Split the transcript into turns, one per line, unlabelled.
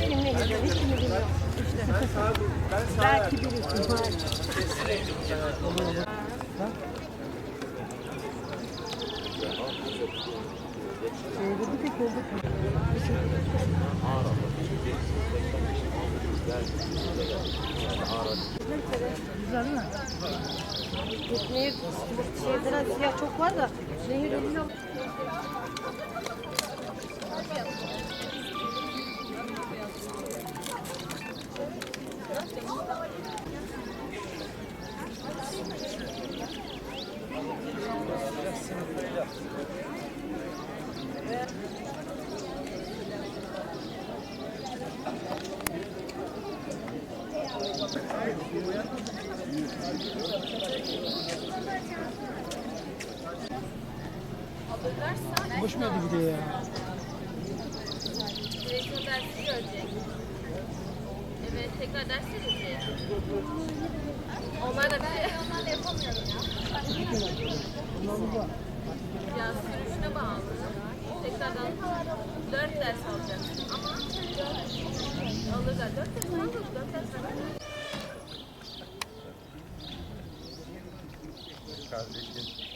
Benim ne güzel, hiç kimi bilmiyorum. İşte. Belki birisi var. Şeyde bir tek oldu. Güzel mi? Tekneye şeylere siyah çok var da nehir ölüyor.
Hoş mu de ya?
Direksiyon dersi görecek. Evet, tekrar ders verecek. Onlar da bir. Onlar da yapamıyorum ya. Ya sürüşüne bağlı. Tekrardan dört ders alacaksın ama alırlar. Dört ders alır, dört ders alır.
kardeşim.